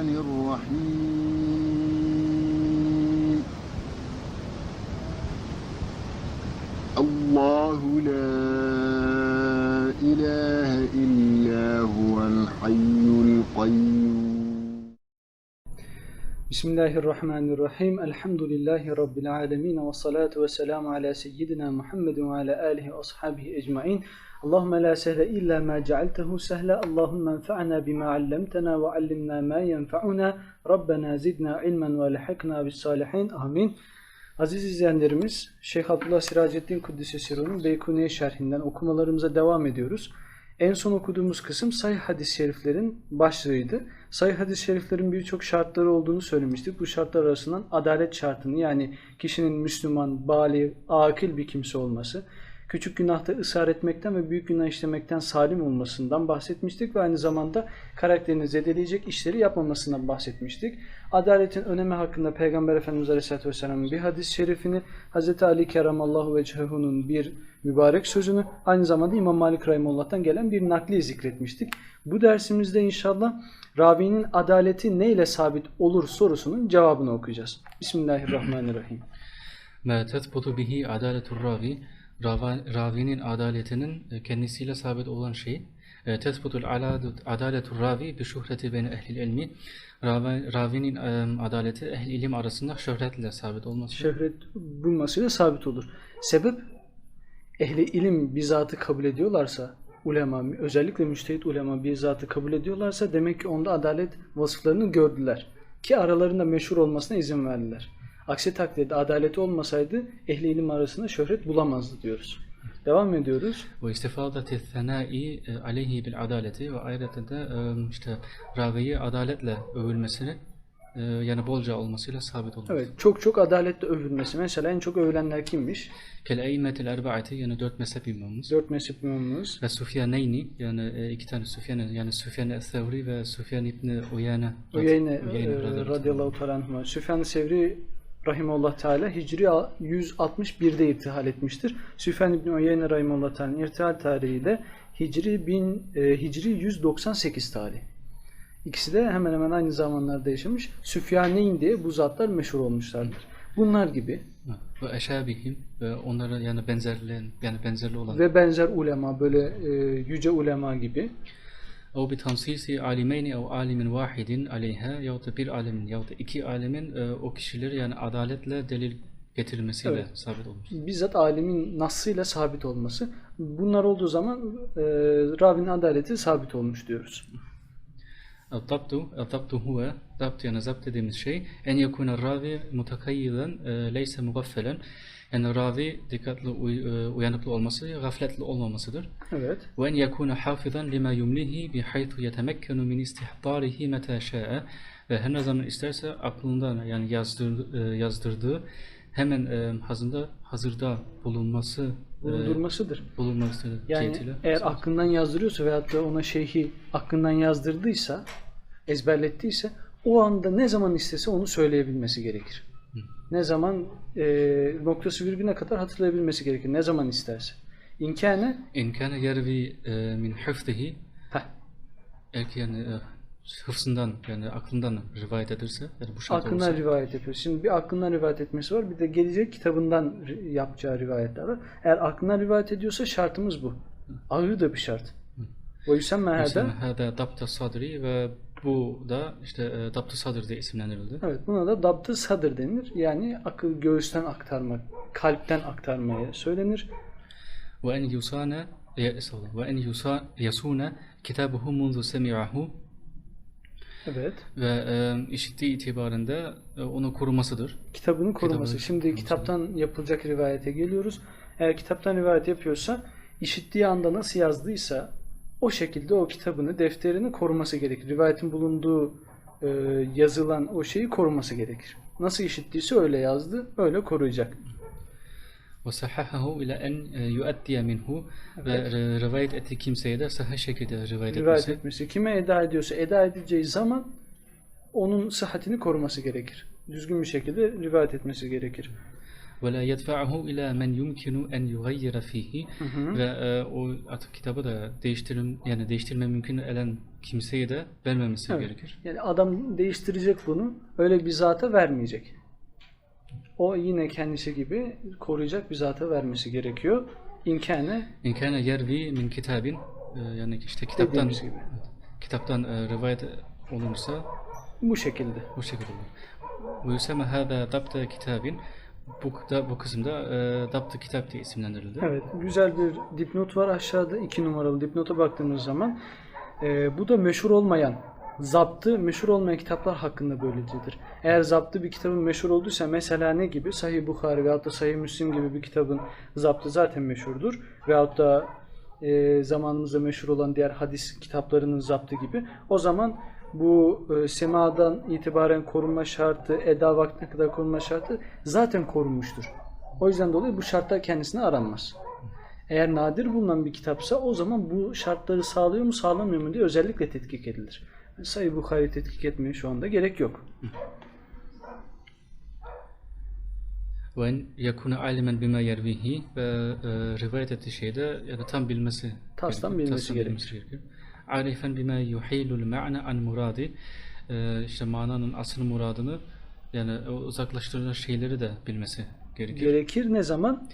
الرحمن الرحيم. Bismillahirrahmanirrahim. Elhamdülillahi Rabbil alemin. Ve salatu ve selamu ala seyyidina Muhammedin ve ala alihi ve ashabihi ecmain. Allahümme la sehle illa ma cealtehu sehle. Allahümme enfa'na bima allemtena ve allimna ma yenfa'una. Rabbena zidna ilmen ve lehikna bis salihin. Amin. Aziz izleyenlerimiz, Şeyh Abdullah Siraceddin Kuddise Siro'nun Beykuniye şerhinden okumalarımıza devam ediyoruz. En son okuduğumuz kısım sayı hadis-i şeriflerin başlığıydı. Sayı hadis-i şeriflerin birçok şartları olduğunu söylemiştik. Bu şartlar arasından adalet şartını yani kişinin Müslüman, bali, akil bir kimse olması, küçük günahta ısrar etmekten ve büyük günah işlemekten salim olmasından bahsetmiştik ve aynı zamanda karakterini zedeleyecek işleri yapmamasından bahsetmiştik. Adaletin önemi hakkında Peygamber Efendimiz Aleyhisselatü Vesselam'ın bir hadis-i şerifini, Hz. Ali Keramallahu Vecehu'nun bir mübarek sözünü, aynı zamanda İmam Malik Rahimullah'tan gelen bir nakli zikretmiştik. Bu dersimizde inşallah Ravi'nin adaleti neyle sabit olur sorusunun cevabını okuyacağız. Bismillahirrahmanirrahim. Ma tethbutu bihi adaletur ravi ravinin adaletinin e, kendisiyle sabit olan şey aladut- adaletur ravi bi şuhreti beni ehlil ilmi ravinin e, adaleti ehl ilim arasında şöhretle sabit olması Şöhret bulmasıyla sabit olur. Sebep ehli ilim bir zatı kabul ediyorlarsa ulema, özellikle müştehit ulema bir zatı kabul ediyorlarsa demek ki onda adalet vasıflarını gördüler. Ki aralarında meşhur olmasına izin verdiler. Aksi takdirde adaleti olmasaydı ehli ilim arasında şöhret bulamazdı diyoruz. Devam ediyoruz. ve istifadeti thenai e, aleyhi bil adaleti ve ayrıca da e, işte raviyi adaletle övülmesini e, yani bolca olmasıyla sabit olması. Evet, çok çok adaletle övülmesi. Mesela en çok övülenler kimmiş? Kel eymetil erbaati yani dört mezhep imamımız. Dört mezhep imamımız. Ve Süfyaneyni yani iki tane Süfyan yani Süfyan es-Sevri ve Süfyan İbni Uyane Uyeyne Uyeyne e, radıyallahu anhuma. Süfyan-ı Sevri rahimullah teala Hicri 161'de irtihal etmiştir. Süfyan İbni Uyeyne rahimullah teala irtihal tarihi de Hicri 1000 e, Hicri 198 tarih. İkisi de hemen hemen aynı zamanlarda yaşamış. Süfyaneyn diye bu zatlar meşhur olmuşlardır. Bunlar gibi ve eşabihim ve onlara yani benzerleyen yani benzerli olan ve benzer ulema böyle e, yüce ulema gibi o bitamsisi alimeyni ev alimin vahidin aleyha yahut da bir alimin yahut da iki alimin e, o kişileri yani adaletle delil getirilmesiyle evet. sabit olmuş. Bizzat alimin nasıyla sabit olması. Bunlar olduğu zaman e, ravinin adaleti sabit olmuş diyoruz. El-tabdu, el-tabdu huve, tabdu yani zapt dediğimiz şey, en yekune ravi mutakayyilen, e, leyse mugaffelen. Yani ravi dikkatli, e, uyanıklı olması, gafletli olmamasıdır. Evet. Ve en yekune hafizan lima yumlihi bihaythu yetemekkenu min istihbarihi meta şa'e ve her ne zaman isterse aklında yani yazdır, e, yazdırdığı hemen e, hazında hazırda bulunması e, bulundurmasıdır. E, bulunmasıdır. Yani cihetiyle. eğer Mesela. aklından yazdırıyorsa veyahut da ona şeyhi aklından yazdırdıysa, ezberlettiyse o anda ne zaman istese onu söyleyebilmesi gerekir. Ne zaman e, noktası virgüne kadar hatırlayabilmesi gerekir. Ne zaman isterse. İmkanı İn kana yervi e, min hıfzihi Heh. eğer ki yani e, hıfzından yani aklından rivayet ederse yani bu şart aklından olursa rivayet yapıyor. Şimdi bir aklından rivayet etmesi var. Bir de gelecek kitabından yapacağı rivayetler var. Eğer aklından rivayet ediyorsa şartımız bu. Ağır da bir şart. O yüzden Mesela meherde hada dabta sadri ve bu da işte e, Dabtı Sadır diye isimlendirildi. Evet buna da Dabtı Sadır denir. Yani akıl göğüsten aktarmak, kalpten aktarmaya söylenir. Ve en yusane e, ve en yasune kitabuhu munzu semi'ahu Evet. Ve e, işittiği itibarında e, onu korumasıdır. Kitabının koruması. Kitabını, Şimdi koruması. kitaptan yapılacak rivayete geliyoruz. Eğer kitaptan rivayet yapıyorsa işittiği anda nasıl yazdıysa o şekilde o kitabını, defterini koruması gerekir. Rivayetin bulunduğu e, yazılan o şeyi koruması gerekir. Nasıl işittiyse öyle yazdı, öyle koruyacak. وصححه ile en e, yuaddiye minhu ve re- rivayet ettiği kimseye de sahih şekilde rivayet Rivayet etmesi. etmesi. Kime eda ediyorsa eda edeceği zaman onun sıhhatini koruması gerekir. Düzgün bir şekilde rivayet etmesi gerekir. ve la yedfa'uhu ila men yumkinu en yughayyira fihi ve e, o artık kitabı da değiştirim yani değiştirme mümkün olan kimseye de vermemesi Evet. gerekir. Yani adam değiştirecek bunu. Öyle bir zata vermeyecek. O yine kendisi gibi koruyacak bir zata vermesi gerekiyor. İmkanı İn kana yervi min kitabin e, yani işte kitaptan gibi. Kitaptan e, rivayet olunursa bu şekilde. bu şekilde olur. Ve yusema hâzâ dabta kitabin bu, da, bu kısımda e, dabtı kitap diye isimlendirildi. Evet, güzel bir dipnot var aşağıda. iki numaralı dipnota baktığımız zaman. e, bu da meşhur olmayan, zaptı meşhur olmayan kitaplar hakkında böylecedir. Eğer zaptı bir kitabın meşhur olduysa mesela ne gibi? Sahih Bukhari veyahut da Sahih Müslim gibi bir kitabın zaptı zaten meşhurdur. Veyahut da e, zamanımızda meşhur olan diğer hadis kitaplarının zaptı gibi. O zaman bu e, semadan itibaren korunma şartı, eda vaktine kadar korunma şartı zaten korunmuştur. O yüzden dolayı bu şartlar kendisine aranmaz. Eğer nadir bulunan bir kitapsa o zaman bu şartları sağlıyor mu sağlamıyor mu diye özellikle tetkik edilir. Sayı Bukhari tetkik etmeye şu anda gerek yok. Ve yakuna alimen bima yervihi ve e, rivayet ettiği şeyde ya da tam bilmesi Tastan gerekiyor. bilmesi gerekir. Arifen bima yuhilul ma'na an muradi e, işte mananın asıl muradını yani uzaklaştırılan şeyleri de bilmesi gerekir. Gerekir ne zaman?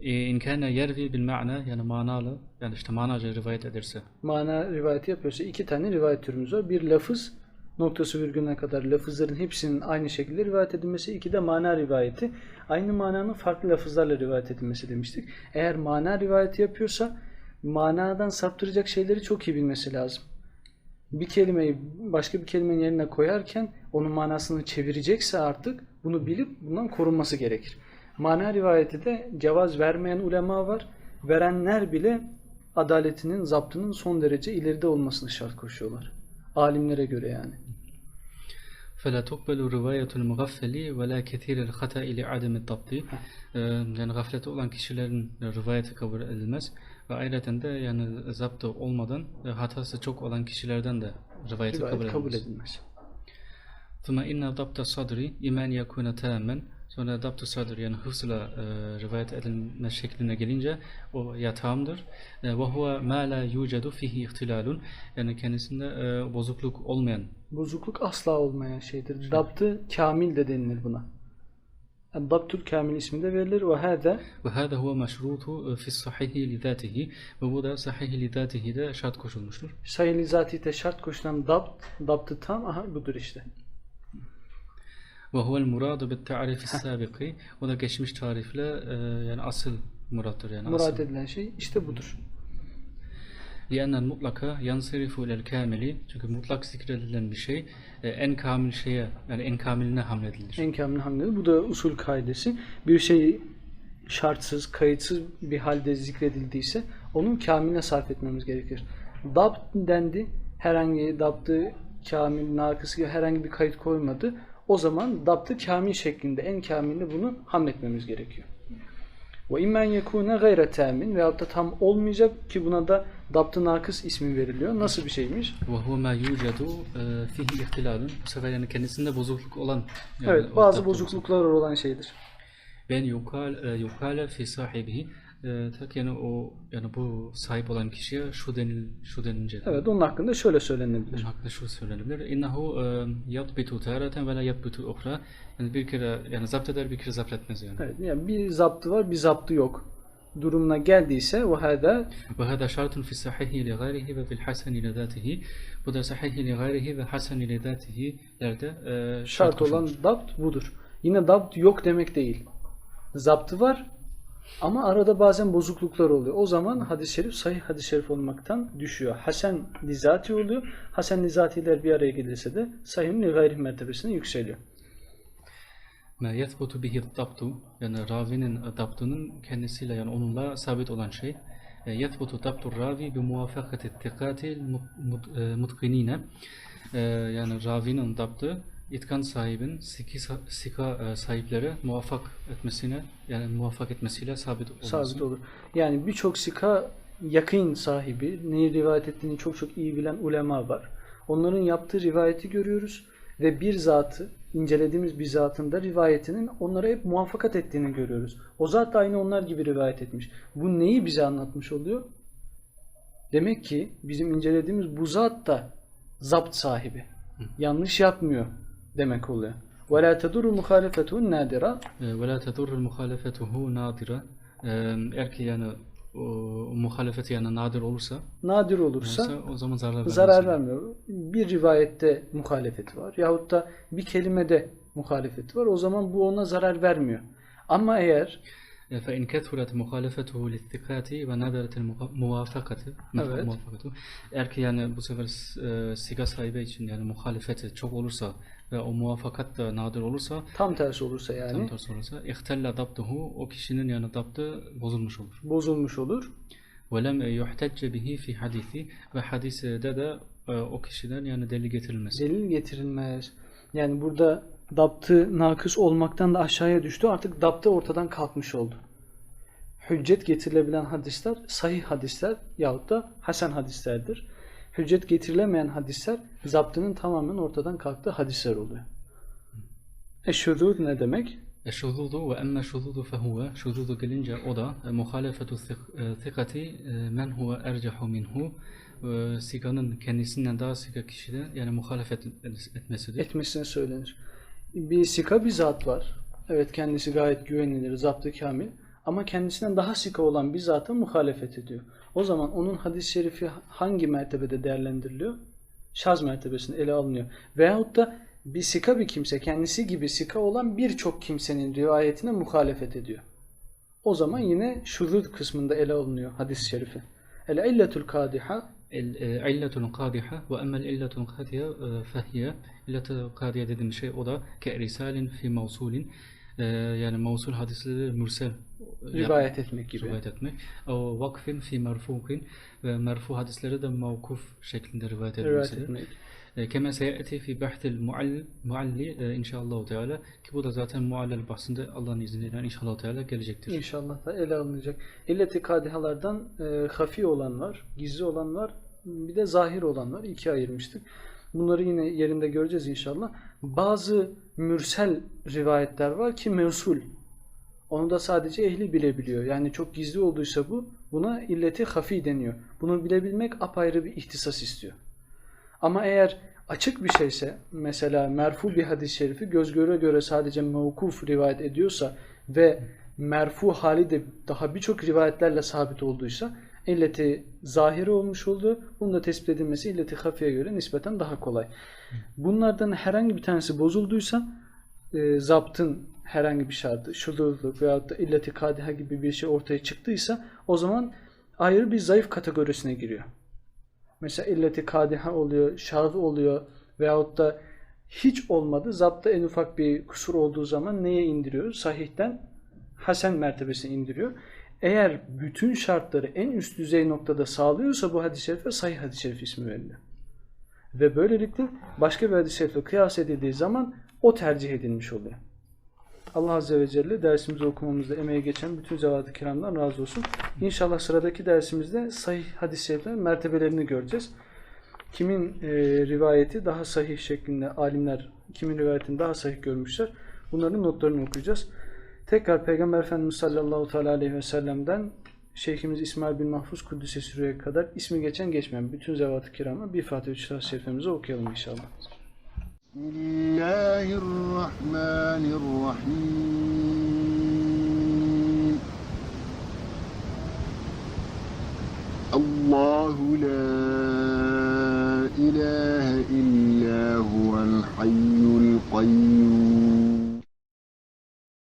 E, İn kana yervi bil ma'na yani manalı yani işte manaca rivayet ederse Mana rivayeti yapıyorsa iki tane rivayet türümüz var. Bir lafız noktası virgülüne kadar lafızların hepsinin aynı şekilde rivayet edilmesi. iki de mana rivayeti. Aynı mananın farklı lafızlarla rivayet edilmesi demiştik. Eğer mana rivayeti yapıyorsa manadan saptıracak şeyleri çok iyi bilmesi lazım. Bir kelimeyi başka bir kelimenin yerine koyarken onun manasını çevirecekse artık bunu bilip bundan korunması gerekir. Mana rivayeti de cevaz vermeyen ulema var. Verenler bile adaletinin, zaptının son derece ileride olmasını şart koşuyorlar. Alimlere göre yani. فلا تقبل رواية المغفل ولا كثير الخطأ لعدم الضبط Ee, yani gaflete olan kişilerin rivayeti kabul edilmez Ve ayrıca de yani zaptı olmadan e, hatası çok olan kişilerden de rivayeti Rivayet kabul, kabul edilmez. Thumma inna dabta sadri iman yakuna tammen. Sonra dabta sadri yani hıfzla e, rivayet edilme şekline gelince o yatağımdır. E, ve huve ma la yucadu fihi ihtilalun. Yani kendisinde e, bozukluk olmayan. Bozukluk asla olmayan şeydir. Şey. Dabtı kamil de denilir buna. Yani Dabtül kamil ismi de verilir. Ve hâde ve hâzâ huve meşrutu fi sahihi li zâtihi ve bu da sahihi li zâtihi de şart koşulmuştur. sayılı zatite şart koşulan dabt, dabtı tam aha budur işte. Ve huvel muradu bit ta'rifi sabiki o da geçmiş tarifle e, yani asıl murattır yani Murad edilen şey işte budur. Diyenler mutlaka yanserifu ilel kamili. Çünkü mutlak zikredilen bir şey e, en kamil şeye yani en kamiline hamledilir. En kamiline hamledilir. Bu da usul kaidesi. Bir şey şartsız, kayıtsız bir halde zikredildiyse onun kamiline sarf etmemiz gerekir. Dabt dendi. Herhangi dabtı kamil, nakısı herhangi bir kayıt koymadı. O zaman dabtı kamil şeklinde en kamilini bunu hamletmemiz gerekiyor. Ve immen yekune gayre temin veyahut da tam olmayacak ki buna da dapt-ı nakıs ismi veriliyor. Nasıl bir şeymiş? Ve huve ma yucadu e, fihi ihtilalun. Bu sefer yani kendisinde bozukluk olan. Yani evet bazı bozukluklar olan şeydir. Ben yukal e, yukale fi sahibihi e, yani o yani bu sahip olan kişiye şu denil şu denince. Evet, onun hakkında şöyle söylenebilir. hakkında şu söylenebilir. İnnehu e, yatbitu taratan ve la yatbitu ukhra. Yani bir kere yani zapt eder bir kere zapt etmez yani. Evet, yani bir zaptı var, bir zaptı yok. Durumuna geldiyse ve hada Ve hada şartun fi sahihi li gayrihi ve fil haseni li zatihi. Bu da sahihi li gayrihi ve haseni li zatihi lerde e, şart olan koşulmuş. dapt budur. Yine dapt yok demek değil. Zaptı var ama arada bazen bozukluklar oluyor. O zaman hadis-i şerif sahih hadis-i şerif olmaktan düşüyor. Hasen lizati oluyor. Hasen lizatiler bir araya gelirse de sahihun gayri mertebesine yükseliyor. Ma yethbutu bihi dabtu yani ravinin dabtının kendisiyle yani onunla sabit olan şey. E, Yethbutu dabtu ravi bi muvafakati tikatil mutkinine. E, Yani ravinin dabtı itkan sahibin siki, sika e, sahipleri muvaffak etmesine yani muvaffak etmesiyle sabit olması. Sabit olur. Yani birçok sika yakın sahibi, neyi rivayet ettiğini çok çok iyi bilen ulema var. Onların yaptığı rivayeti görüyoruz. ve bir zatı incelediğimiz bir zatın da rivayetinin onlara hep muvaffakat ettiğini görüyoruz. O zat da aynı onlar gibi rivayet etmiş. Bu neyi bize anlatmış oluyor? Demek ki bizim incelediğimiz bu zat da zapt sahibi. Yanlış yapmıyor demek oluyor. وَلَا تَدُرُ مُخَالَفَتُهُ نَادِرًا Ve la tedurru muhalefetuhu nadira. Ee, Eğer ki yani o muhalefeti yani nadir olursa, Nadir olursa olursa o zaman zarar vermez. zarar vermiyor. Bir rivayette muhalefeti var yahut da bir kelimede muhalefeti var. O zaman bu ona zarar vermiyor. Ama eğer فإن كثرت مخالفته للثقات ونادرت الموافقة Evet. muvafakatu. Eğer ki yani bu sefer e, siga sahibi için yani muhalefeti çok olursa ve o muvafakatla nadir olursa tam tersi olursa yani tam tersi olursa ihtella dabtuhu o kişinin yani dabtı bozulmuş olur. Bozulmuş olur. Ve lem yuhtecce bihi fi hadisi ve hadisede de e, o kişiden yani delil getirilmez. Delil getirilmez. Yani burada daptı nakıs olmaktan da aşağıya düştü. Artık daptı ortadan kalkmış oldu. Hüccet getirilebilen hadisler sahih hadisler yahut da hasen hadislerdir. Hüccet getirilemeyen hadisler zaptının tamamen ortadan kalktığı hadisler oluyor. Eşhudud ne demek? Şuzudu ve emme şuzudu fehuve şuzudu gelince o da e, muhalefetu e, thikati e, men huve ercehu minhu e, siganın kendisinden daha siga kişide yani muhalefet etmesidir. etmesine söylenir. Bir sika bir zat var. Evet kendisi gayet güvenilir, zaptı kamil. Ama kendisinden daha sika olan bir zata muhalefet ediyor. O zaman onun hadis-i şerifi hangi mertebede değerlendiriliyor? Şaz mertebesinde ele alınıyor. Veyahut da bir sika bir kimse kendisi gibi sika olan birçok kimsenin rivayetine muhalefet ediyor. O zaman yine şuzud kısmında ele alınıyor hadis-i şerifi. El illetul kadiha İlletun kadiha ve emmel illetun kadiha e, fehiye illetun kadiha dediğim şey o da ke'risalin fi mevsulin E, yani mevsul hadisleri mürsel rivayet etmek gibi. rivayet etmek. O vakfin fi merfukin ve merfu hadisleri de mevkuf şeklinde rivayet Rivayet edilmesidir. etmek. E, Kema seyati fi bahtil muall- mualli e, inşallah teala ki bu da zaten muallel bahsinde Allah'ın izniyle inşallah teala gelecektir. İnşallah da ele alınacak. İlleti kadihalardan e, hafi olan var, gizli olan var, bir de zahir olan var. İkiye ayırmıştık. Bunları yine yerinde göreceğiz inşallah. Bazı mürsel rivayetler var ki mevsul. Onu da sadece ehli bilebiliyor. Yani çok gizli olduysa bu, buna illeti hafi deniyor. Bunu bilebilmek apayrı bir ihtisas istiyor. Ama eğer açık bir şeyse, mesela merfu bir hadis-i şerifi göz göre göre sadece mevkuf rivayet ediyorsa ve merfu hali de daha birçok rivayetlerle sabit olduysa illeti zahiri olmuş oldu. Bunun da tespit edilmesi illeti hafiye göre nispeten daha kolay. Bunlardan herhangi bir tanesi bozulduysa e, zaptın herhangi bir şartı, şudurluk veyahut da illeti kadiha gibi bir şey ortaya çıktıysa o zaman ayrı bir zayıf kategorisine giriyor. Mesela illeti kadiha oluyor, şaz oluyor veyahut da hiç olmadı. Zapta en ufak bir kusur olduğu zaman neye indiriyor? Sahihten hasen mertebesine indiriyor. Eğer bütün şartları en üst düzey noktada sağlıyorsa bu hadis-i şerife sahih hadis-i şerif ismi veriliyor. Ve böylelikle başka bir hadis-i şerifle kıyas edildiği zaman o tercih edilmiş oluyor. Allah Azze ve Celle dersimizi okumamızda emeği geçen bütün zevat-ı kiramdan razı olsun. İnşallah sıradaki dersimizde sahih hadis-i şeriflerin mertebelerini göreceğiz. Kimin e, rivayeti daha sahih şeklinde alimler kimin rivayetini daha sahih görmüşler. Bunların notlarını okuyacağız. Tekrar Peygamber Efendimiz sallallahu teala aleyhi ve sellem'den Şeyhimiz İsmail bin Mahfuz Kudüs'e süreye kadar ismi geçen geçmeyen bütün zevat-ı kiramı bir Fatiha üç saat şerifimize okuyalım inşallah. Bismillahirrahmanirrahim. Allahu la ilahe illa huvel hayyul kayyum.